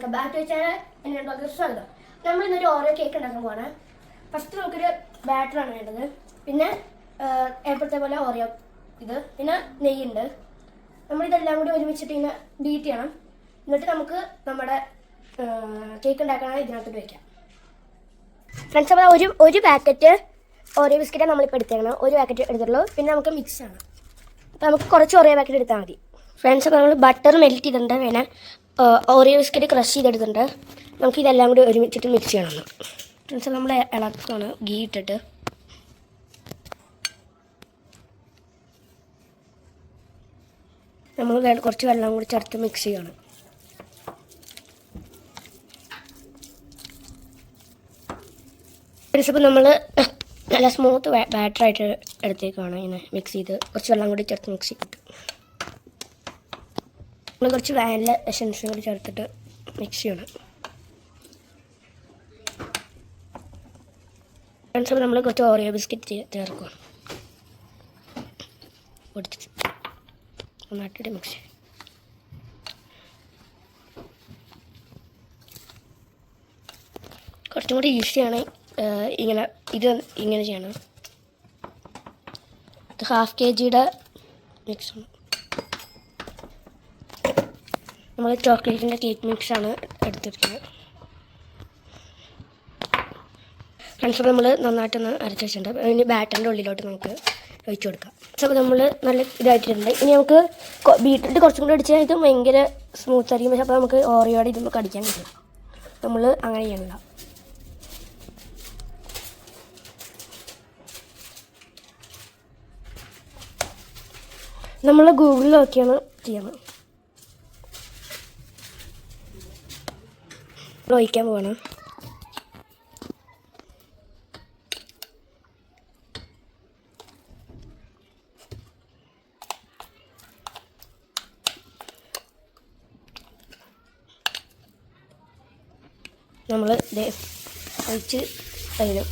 Welcome back to channel എന്നെ വളരെ സ്വാഗതം നമ്മൾ ഇന്നൊരു ഓരോ കേക്ക് ഉണ്ടാക്കാൻ പോവാണ്. ഫസ്റ്റ് നമുക്കൊരു ബാറ്ററാണ് വേണ്ടത്. പിന്നെ എപ്പോഴത്തെ പോലെ ഓറിയോ ഇത്. പിന്നെ നെയ്യുണ്ട്. നമ്മളിതെല്ലാം കൂടി ഒരുമിച്ചിട്ട് ഇങ്ങനെ ബീറ്റ് ചെയ്യണം. എന്നിട്ട് നമുക്ക് നമ്മുടെ കേക്ക് ഉണ്ടാക്കാൻ ഇതിനകത്തോട്ട് വെക്കാം. ഫ്രണ്ട്സ് അപ്പോൾ ഒരു ഒരു പാക്കറ്റ് ഓറിയോ ബിസ്ക്കറ്റാണ് നമ്മളിപ്പോൾ എടുത്തേക്കണം. ഒരു പാക്കറ്റ് എടുത്തിട്ടുള്ളൂ. പിന്നെ നമുക്ക് മിക്സ് ആണ്. അപ്പോൾ നമുക്ക് കുറച്ച് ഓറിയോ പാക്കറ്റ് എടുത്താൽ മതി. ഫ്രണ്ട്സ് അപ്പോൾ നമ്മൾ ബട്ടർ മെൽറ്റ് ചെയ്തിട്ടുണ്ട്. പിന്നെ ഓറിയോ ബിസ്ക്കറ്റ് ക്രഷ് ചെയ്തെടുത്തിട്ടുണ്ട്. നമുക്ക് ഇതെല്ലാം കൂടി ഒരുമിച്ചിട്ട് മിക്സ് ചെയ്യണം ഫ്രണ്ട്സ് നമ്മൾ ഇളക്കാണ് ഗീ ഇട്ടിട്ട്. നമ്മൾ കുറച്ച് വെള്ളം കൂടി ചേർത്ത് മിക്സ് ചെയ്യണം. ഫ്രണ്ട്സ് നമ്മൾ നല്ല സ്മൂത്ത് ബാറ്ററായിട്ട് എടുത്തേക്കാണ് ഇങ്ങനെ മിക്സ് ചെയ്ത്. കുറച്ച് വെള്ളം കൂടി ചേർത്ത് മിക്സ് ചെയ്തിട്ട്. നമ്മൾ കുറച്ച് വാനില എസൻസും കൂടി ചേർത്തിട്ട് മിക്സ് ചെയ്യണം. ഫ്രണ്ട്സ് നമ്മൾ കുറച്ച് ഓറിയോ ബിസ്ക്കറ്റ് ചേർക്കുക നന്നായിട്ട് മിക്സ് ചെയ്യും. കുറച്ചും കൂടി ഈസിയാണ് ഇങ്ങനെ ഇത് ഇങ്ങനെ ചെയ്യണം. ഇത് ഹാഫ് കെ ജിയുടെ മിക്സാണ് നമ്മൾ ചോക്ലേറ്റിന്റെ കേക്ക് മിക്സാണ് എടുത്തിരിക്കുന്നത്. ഫ്രണ്ട്സ് നമ്മൾ നന്നായിട്ടൊന്ന് അരച്ച് വെച്ചിട്ടുണ്ട്. ഇനി ബാറ്ററിന്റെ ഉള്ളിലോട്ട് നമുക്ക് ഒഴിച്ചു കൊടുക്കാം. അപ്പോൾ നമ്മൾ നല്ല ഇതായിട്ടുണ്ട് ഇനി നമുക്ക് ബീട്രൂട്ട് കുറച്ചും കൂടി അടിച്ചാൽ ഇത് ഭയങ്കര സ്മൂത്ത് ആയിരിക്കും. പക്ഷേ അപ്പോൾ നമുക്ക് ഓറിയോടെ ഇത് നമുക്ക് അടിക്കാൻ പറ്റും നമ്മൾ അങ്ങനെ ചെയ്യണില്ല നമ്മൾ ഗൂഗിളിൽ നോക്കിയാണ് ചെയ്യണം ഒഴിക്കാൻ പോകണം നമ്മൾ ഒഴിച്ച് ചെയ്യണം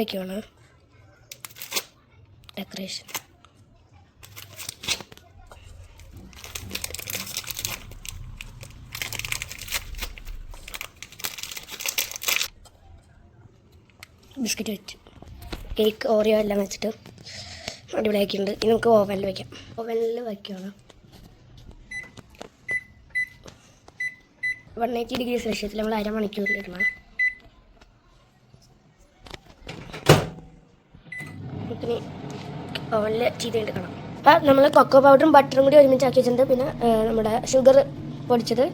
വയ്ക്കുവാണ് ഡെക്കറേഷൻ ബിസ്ക്കറ്റ് വെച്ച്. കേക്ക് ഓറിയോ എല്ലാം വെച്ചിട്ട് അടിപൊളിയാക്കിയിട്ടുണ്ട്. ഇനി നമുക്ക് ഓവനിൽ വയ്ക്കാം ഓവനിൽ വയ്ക്കുകയാണ് വൺ എയ്റ്റി ഡിഗ്രി സെൽഷ്യസിൽ നമ്മൾ അരമണിക്കൂറിൽ ഇടണം ഓവനിൽ ഓവനിൽ ചെയ്തെടുക്കണം അപ്പം നമ്മൾ കൊക്കോ പൗഡറും ബട്ടറും കൂടി ഒരുമിച്ച് ആക്കി വെച്ചിട്ടുണ്ട്. പിന്നെ നമ്മുടെ ഷുഗർ പൊടിച്ചത്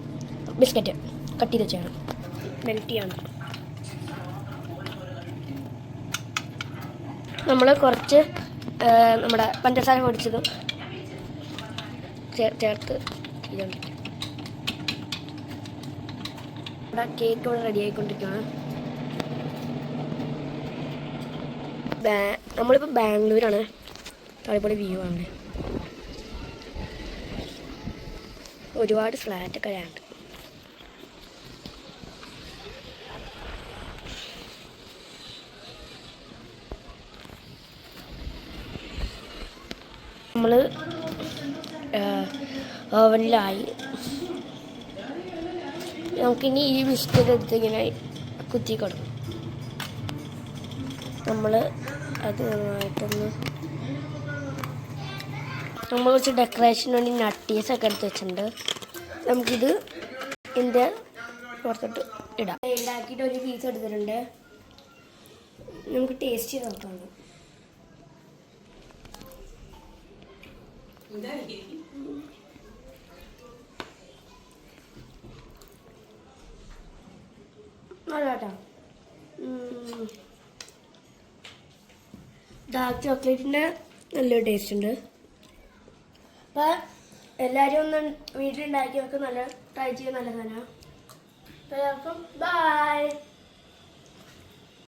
ബിസ്ക്കറ്റ് കട്ട് ചെയ്ത് വെച്ചാണ് മെൽറ്റ് ചെയ്യണം. നമ്മൾ കുറച്ച് നമ്മുടെ പഞ്ചസാര പൊടിച്ചതും ചേർത്ത് നമ്മുടെ കേക്ക് ഇവിടെ റെഡി ആയിക്കൊണ്ടിരിക്കുകയാണ് നമ്മളിപ്പോൾ ബാംഗ്ലൂരാണ്. അടിപൊളി വ്യൂ ആണ്. ഒരുപാട് ഫ്ലാറ്റൊക്കെ ഉണ്ട്. നമ്മൾ ഓവനിലായി നമുക്കിനി ഈ ബിസ്ക്കറ്റ് എടുത്ത് ഇങ്ങനെ കുത്തി കൊടുക്കും നമ്മൾ അത് നന്നായിട്ടൊന്ന് നമ്മൾ കുറച്ച് ഡെക്കറേഷന് വേണ്ടി നട്ടീസ് ഒക്കെ എടുത്ത് വെച്ചിട്ടുണ്ട്. നമുക്കിത് ഇതിന്റെ പുറത്തോട്ട് ഇടാം. ഉണ്ടാക്കിയിട്ട് ഒരു പീസ് എടുത്തിട്ടുണ്ട്. നമുക്ക് ടേസ്റ്റ് ചെയ്ത് നോക്കാം നല്ല കേട്ടോ ഡാർക്ക് ചോക്ലേറ്റിന്റെ നല്ലൊരു ടേസ്റ്റ് ഉണ്ട്. അപ്പം എല്ലാവരും ഒന്ന് വീട്ടിലുണ്ടാക്കി നോക്ക് നല്ല ട്രൈ ചെയ്യാൻ നല്ലതാണ് അപ്പോൾ എല്ലാവർക്കും ബൈ